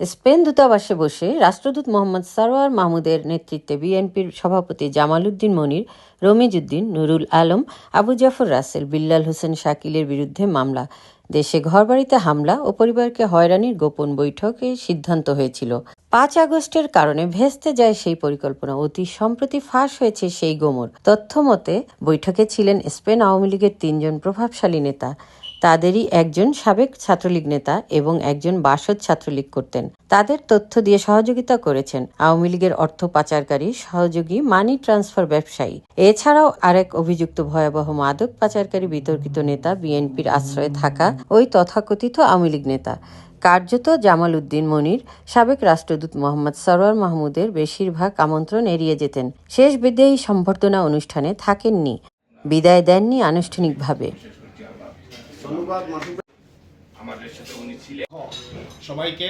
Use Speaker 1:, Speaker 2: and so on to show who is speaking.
Speaker 1: Spain দূতাবাসে বসে রাষ্ট্রদূত মোহাম্মদ সারোয়ার মাহমুদের নেতৃত্বে বিএনপির সভাপতি জামাল উদ্দিন মনির, রমিজউদ্দিন, নুরুল আলম, আবু জাফর রাসেল, বিল্লাল হোসেন শাকিলের বিরুদ্ধে মামলা। দেশে ঘরবাড়িতে হামলা ও পরিবারকে হয়রানির গোপন বৈঠকে সিদ্ধান্ত হয়েছিল। পাঁচ আগস্টের কারণে ভেস্তে যায় সেই পরিকল্পনা। অতি সম্প্রতি ফাঁস হয়েছে সেই গোমর। তথ্য মতে বৈঠকে ছিলেন স্পেন আওয়ামী লীগের তিনজন প্রভাবশালী নেতা। তাদেরই একজন সাবেক ছাত্রলীগ নেতা এবং একজন বাসদ ছাত্রলীগ করতেন। তাদের তথ্য দিয়ে সহযোগিতা করেছেন আওয়ামী লীগের অর্থ পাচারকারী সহযোগী মানি ট্রান্সফার ব্যবসায়ী। এছাড়াও আরেক অভিযুক্ত ভয়াবহ মাদক পাচারকারী বিতর্কিত নেতা বিএনপির আশ্রয়ে থাকা ওই তথাকথিত আওয়ামী লীগ নেতা। কার্যত জামাল উদ্দিন মনির, সাবেক রাষ্ট্রদূত মোহাম্মদ সরোয়ার মাহমুদের বেশিরভাগ আমন্ত্রণ এড়িয়ে যেতেন। শেষ বিদায়ী সম্বর্ধনা অনুষ্ঠানে থাকেননি। বিদায় দেননি আনুষ্ঠানিকভাবে।
Speaker 2: ধন্যবাদ
Speaker 3: আমাদের সাথে উনি ছিলেন।
Speaker 2: সবাইকে।